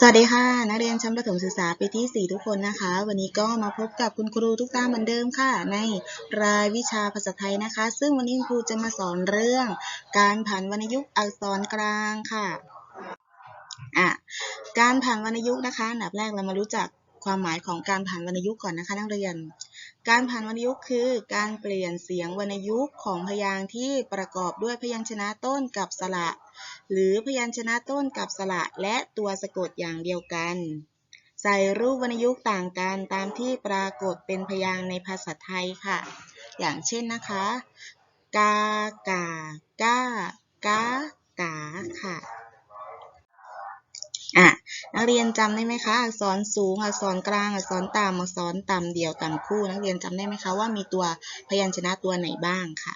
สวัสดีค่ะ นักเรียนชั้นประถมศึกษาปีที่ 4 ทุกคนนะคะ วันนี้ก็มาพบกับคุณครูทุกท่านเหมือนเดิมค่ะ ในรายวิชาภาษาไทยนะคะ ซึ่งวันนี้คุณครูจะมาสอนเรื่อง การผันวรรณยุกต์อักษรกลางค่ะอะการผันวรรณยุกต์นะคะอันดับแรกเรามารู้จัก ความหมายของการผันวรรณยุกต์ก่อนนะคะนักเรียน การผันวรรณยุกต์คือ การเปลี่ยนเสียงวรรณยุกต์ของพยางค์ที่ประกอบด้วยพยัญชนะต้นกับสระ หรือพยัญชนะต้นกับสระและตัวสะกดอย่างเดียวกัน ใส่รูปวรรณยุกต์ต่างกันตามที่ปรากฏเป็นพยางค์ในภาษาไทยค่ะ อย่างเช่นนะคะ กากาก้ากากาค่ะ นักเรียนจำได้ไหมคะอักษรสูงอักษรกลางอักษรต่ำอักษรต่ำเดี่ยวต่ำคู่ นักเรียนจำได้ไหมคะว่ามีตัวพยัญชนะตัวไหนบ้างค่ะ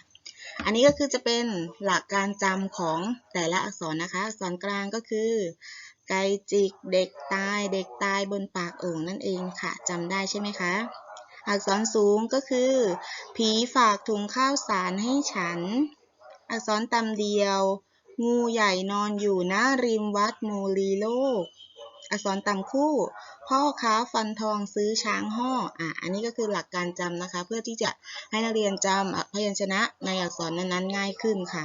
อันนี้ก็คือจะเป็นหลักการจำของแต่ละอักษรนะคะ อักษรกลางก็คือ ไก่จิกเด็กตาย เด็กตายบนปากโอ่งนั่นเองค่ะจำได้ใช่ไหมคะอักษรสูงก็คือ ผีฝากถุงข้าวสารให้ฉัน อักษรต่ำเดียว งูใหญ่นอนอยู่หน้าริมวัดโมลีโลก อักษรต่ำคู่ พ่อค้าฟันทองซื้อช้างห่ออะอันนี้ก็คือหลักการจำนะคะ เพื่อที่จะให้นักเรียนจำพยัญชนะในอักษรนั้นๆง่ายขึ้นค่ะ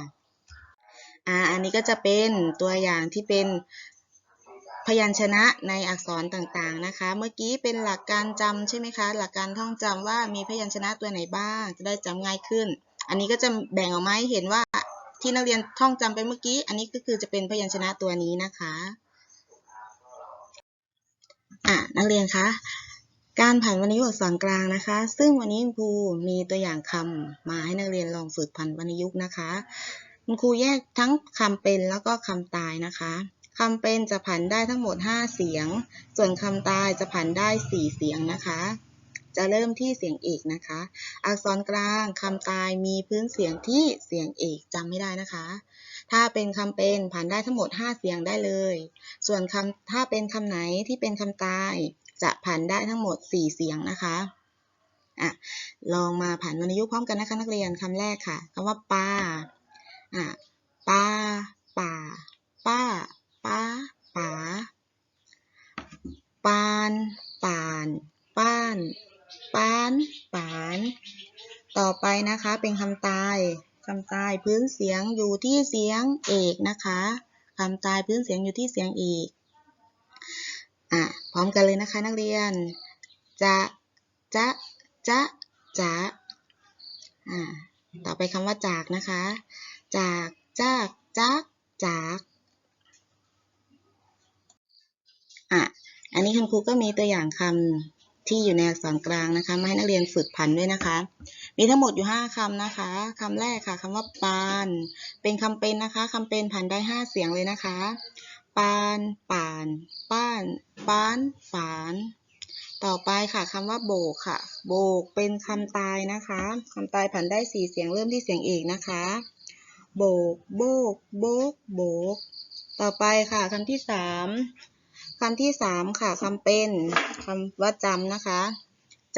อ่าอันนี้ก็จะเป็นตัวอย่างที่เป็นพยัญชนะในอักษรต่างๆนะคะ เมื่อกี้เป็นหลักการจำใช่ไหมคะ หลักการท่องจำว่ามีพยัญชนะตัวไหนบ้าง จะได้จำง่ายขึ้น อันนี้ก็จะแบ่งออกมาให้เห็นว่าที่นักเรียนท่องจำไปเมื่อกี้ อันนี้ก็คือจะเป็นพยัญชนะตัวนี้นะคะ อะนักเรียนคะการผันวรรณยุกต์อักษรกลางนะคะ ซึ่งวันนี้คุณครูมีตัวอย่างคำมาให้นักเรียนลองฝึกผันวรรณยุกต์นะคะคุณครูแยกทั้งคำเป็นแล้วก็คำตายนะคะคำเป็นจะผันได้ทั้งหมด 5 เสียง ส่วนคำตายจะผันได้ 4 เสียงนะคะ จะเริ่มที่เสียงเอกนะคะ อักษรกลางคำตายมีพื้นเสียงที่เสียงเอกจำไม่ได้นะคะ ถ้าเป็นคำเป็นผันได้ทั้งหมด 5 เสียงได้เลย ส่วนคำถ้าเป็นคำไหนที่เป็นคำตายจะผันได้ทั้งหมด 4 เสียงนะคะอะลองมาผันวรรณยุกต์พร้อมกันนะคะนักเรียนคำแรกค่ะคำว่าปลาอะปลาป้าป๋าปานป่าน ป้าน ป้านต่อไปนะคะเป็นคำตายคำตายพื้นเสียงอยู่ที่เสียงเอกนะคะคำตายพื้นเสียงอยู่ที่เสียงเอกอะพร้อมกันเลยนะคะนักเรียน จะจะจะจะอ่าต่อไปคำว่าจากนะคะ จากจากจากจากอะอันนี้คุณครูก็มีตัวอย่างคำ ที่อยู่ในอักษรกลางนะคะ มาให้นักเรียนฝึกผันด้วยนะคะ มีทั้งหมดอยู่ 5คำนะคะคำแรกค่ะคำว่าปาน เป็นคำเป็นนะคะคำเป็นผันได้ 5 เสียงเลยนะคะ ปานป่าน ป้าน ป้านฝาน ต่อไปค่ะคำว่าโบกค่ะ โบกเป็นคำตายนะคะคำตายผันได้ 4 เสียงเริ่มที่เสียงเอกนะคะ โบก โบก โบก โบก ต่อไปค่ะคำที่สาม คำที่สามค่ะคำเป็นคำว่าจำนะคะ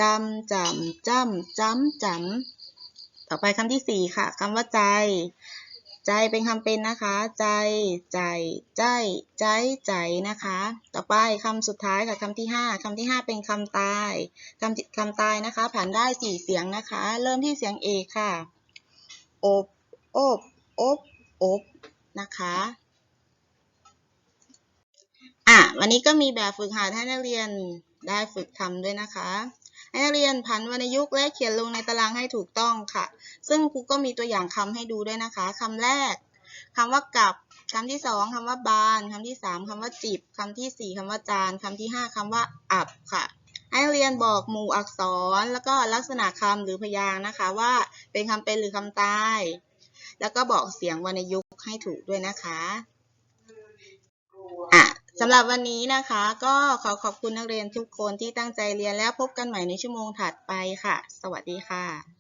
จำจำจำจำจำต่อไปคำที่สี่ค่ะคำว่าใจ ใจเป็นคำเป็นนะคะ ใจ ใจ ใจ ใจ ใจนะคะ ต่อไปคำสุดท้ายค่ะคำที่ห้าคำที่ห้าเป็นคำตายคำคำตายนะคะ ผ่านได้สี่เสียงนะคะ เริ่มที่เสียงเอกค่ะ อบ อบ อบ อบนะคะอะ วันนี้ก็มีแบบฝึกหัดให้นักเรียนได้ฝึกทำด้วยนะคะ ให้นักเรียนผันวรรณยุกต์และเขียนลงในตารางให้ถูกต้องค่ะ ซึ่งครูก็มีตัวอย่างคำให้ดูด้วยนะคะคำแรกคำว่ากับคำที่สองคำว่าบานคำที่สามคำว่าจิบคำที่สี่คำว่าจานคำที่ห้าคำว่าอับค่ะ ให้นักเรียนบอกหมู่อักษร แล้วก็ลักษณะคำหรือพยางค์นะคะ ว่าเป็นคำเป็นหรือคำตาย แล้วก็บอกเสียงวรรณยุกต์ให้ถูกด้วยนะคะ สำหรับวันนี้นะคะก็ขอขอบคุณนักเรียนทุกคนที่ตั้งใจเรียนแล้วพบกันใหม่ในชั่วโมงถัดไปค่ะ สวัสดีค่ะ